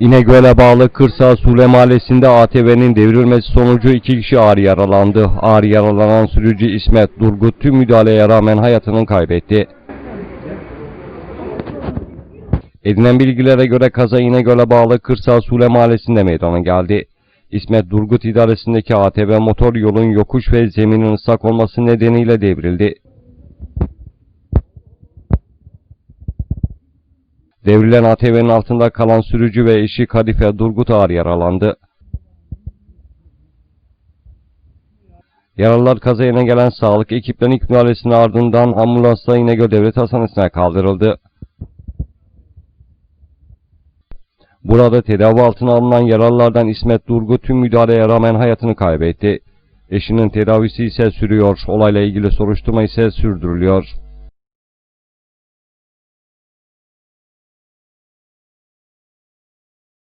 İnegöl'e bağlı Kırsağ Sule Mahallesi'nde ATV'nin devrilmesi sonucu iki kişi ağır yaralandı. Ağır yaralanan sürücü İsmet Durgut tüm müdahaleye rağmen hayatını kaybetti. Edinen bilgilere göre kaza İnegöl'e bağlı Kırsağ Sule Mahallesi'nde meydana geldi. İsmet Durgut idaresindeki ATV motor yolun yokuş ve zeminin ıslak olması nedeniyle devrildi. Devrilen ATV'nin altında kalan sürücü ve eşi Kadife Durgut ağır yaralandı. Yaralılar kaza yerine gelen sağlık ekiplerinin ilk müdahalesinin ardından ambulansla İnegöl Devlet Hastanesi'ne kaldırıldı. Burada tedavi altına alınan yaralılardan İsmet Durgut tüm müdahaleye rağmen hayatını kaybetti. Eşinin tedavisi ise sürüyor. Olayla ilgili soruşturma ise sürdürülüyor.